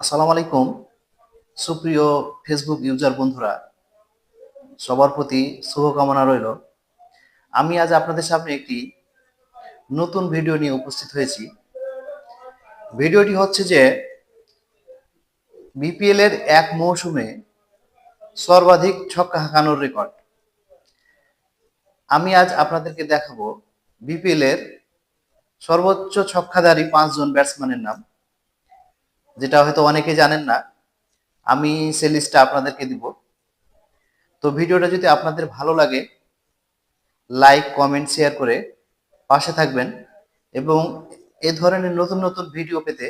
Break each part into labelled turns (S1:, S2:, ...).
S1: আসসালামু আলাইকুম। সুপ্রিয় ফেসবুক ইউজার বন্ধুরা, সবার প্রতি শুভকামনা রইল। আমি আজ আপনাদের সামনে একটি নতুন ভিডিও নিয়ে উপস্থিত হয়েছি। ভিডিওটি হচ্ছে যে, বিপিএল এর এক মৌসুমে সর্বাধিক ছক্কা হাঁকানোর রেকর্ড। আমি আজ আপনাদেরকে দেখাবো বিপিএল এর সর্বোচ্চ ছক্কাধারী পাঁচজন ব্যাটসম্যানের নাম। যেটা হয়তো অনেকে জানেন না, আমি সে লিস্টটা আপনাদেরকে দিব। তো ভিডিওটা যদি আপনাদের ভালো লাগে লাইক কমেন্ট শেয়ার করে পাশে থাকবেন এবং এ ধরনের নতুন নতুন ভিডিও পেতে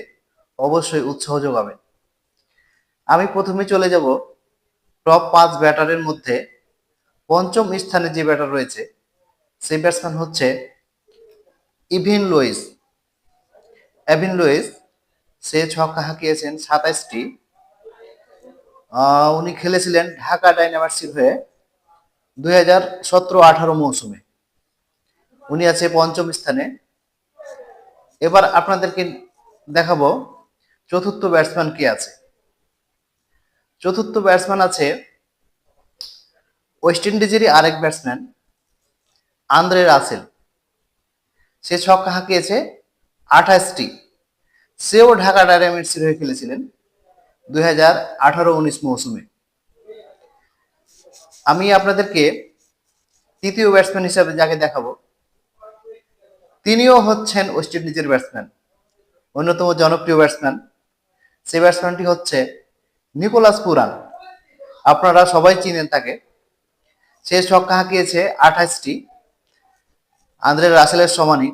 S1: অবশ্যই উৎসাহ যোগাবেন। আমি প্রথমে চলে যাব টপ পাঁচ ব্যাটারের মধ্যে পঞ্চম স্থানে যে ব্যাটার রয়েছে, সেই ব্যাটসম্যান হচ্ছে ইভিন লুইস। এভিন লুইস সে ছক্কা হাঁকিয়েছেন সাতাইশটি উনি খেলেছিলেন ঢাকা ডাইনামার্সির হয়ে দুই হাজার সতেরো আঠারো মৌসুমে। উনি আছে পঞ্চম স্থানে। এবার আপনাদেরকে দেখাবো চতুর্থ ব্যাটসম্যান কে আছে। চতুর্থ ব্যাটসম্যান আছে ওয়েস্ট ইন্ডিজেরই আরেক ব্যাটসম্যান, আন্দ্রে রাসেল। সে ছক্কা হাঁকিয়েছে আঠাশটি। সেও ঢাকা ডায়নামিটসের হয়ে খেলেছিলেন দুই হাজার আঠারো উনিশ মৌসুমে। আমি আপনাদেরকে তৃতীয় ব্যাটসম্যান হিসাবে যাকে দেখাবো, তিনিও হচ্ছেন ওয়েস্ট ইন্ডিজের ব্যাটসম্যান, অন্যতম জনপ্রিয় ব্যাটসম্যান। সেই ব্যাটসম্যানটি হচ্ছে নিকোলাস পুরান। আপনারা সবাই চিনেন তাকে। সে ছক্কা হাঁকিয়েছে আঠাশটি আন্দ্রে রাসেলের সমানই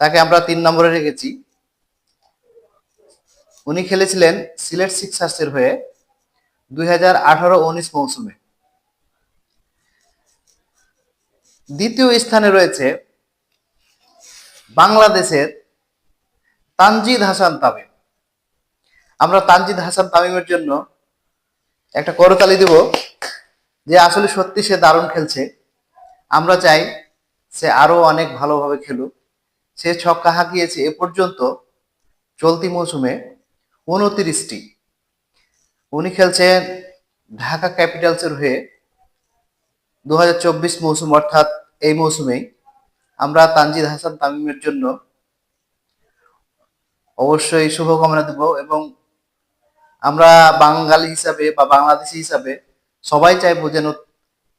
S1: তাকে আমরা তিন নম্বরে রেখেছি। উনি খেলেছিলেন সিলেট সিক্সার্সের হয়ে দুই হাজার আঠারো উনিশ মৌসুমে। দ্বিতীয় স্থানে রয়েছে বাংলাদেশের তানজিদ হাসান তামিম। আমরা তানজিদ হাসান তামিমের জন্য একটা করতালি দেব যে আসলে সত্যি সে দারুণ খেলছে। আমরা চাই সে আরও অনেক ভালোভাবে খেলুক। সে ছক্কা হাঁকিয়েছে এ পর্যন্ত চলতি মৌসুমে উনত্রিশটি। উনি খেলছেন ঢাকা ক্যাপিটালসের হয়ে দু হাজার চব্বিশ মৌসুম, অর্থাৎ এই মৌসুমেই। আমরা তানজিদ হাসান তামিমের জন্য অবশ্যই শুভকামনা দেব এবং আমরা বাঙালি হিসাবে বা বাংলাদেশি হিসাবে সবাই চাইব যেন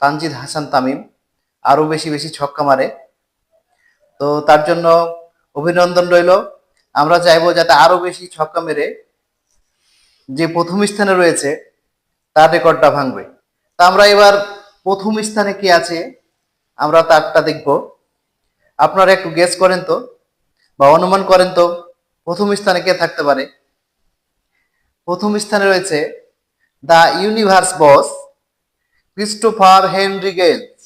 S1: তানজিদ হাসান তামিম আরও বেশি বেশি ছক্কা মারে। তো তার জন্য অভিনন্দন রইল। আমরা চাইব যাতে আরও বেশি ছক্কা মেরে যে প্রথম স্থানে রয়েছে, তার রেকর্ডটা ভাঙবে। তা আমরা এবার প্রথম স্থানে কি আছে, আমরা তারটা দেখব। আপনারা একটু গেস করেন তো, বা অনুমান করেন তো, প্রথম স্থানে কে থাকতে পারে? প্রথম স্থানে রয়েছে the universe boss, Christopher Henry Gayles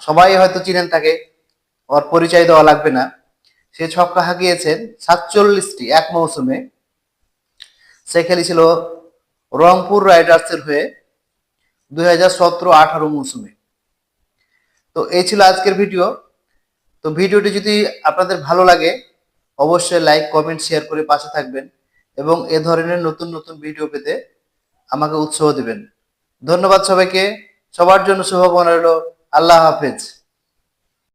S1: সবাই হয়তো চিনেন তাকে, ওর পরিচয় দেওয়া লাগবে না। সে ছক্কা হাঁকিয়েছেন সাতচল্লিশটি এক মৌসুমে। সে খেলেছিল রংপুর রাইডার্সের হয়ে দুই হাজার সতেরো আঠারো মৌসুমে। তো এই ছিল আজকের ভিডিও। তো ভিডিওটি যদি আপনাদের ভালো লাগে, অবশ্যই লাইক, কমেন্ট, শেয়ার করে পাশে থাকবেন এবং এ ধরনের নতুন নতুন ভিডিও পেতে আমাকে উৎসাহ দেবেন। ধন্যবাদ সবাইকে। সবার জন্য শুভকামনা রইল। আল্লাহ হাফেজ।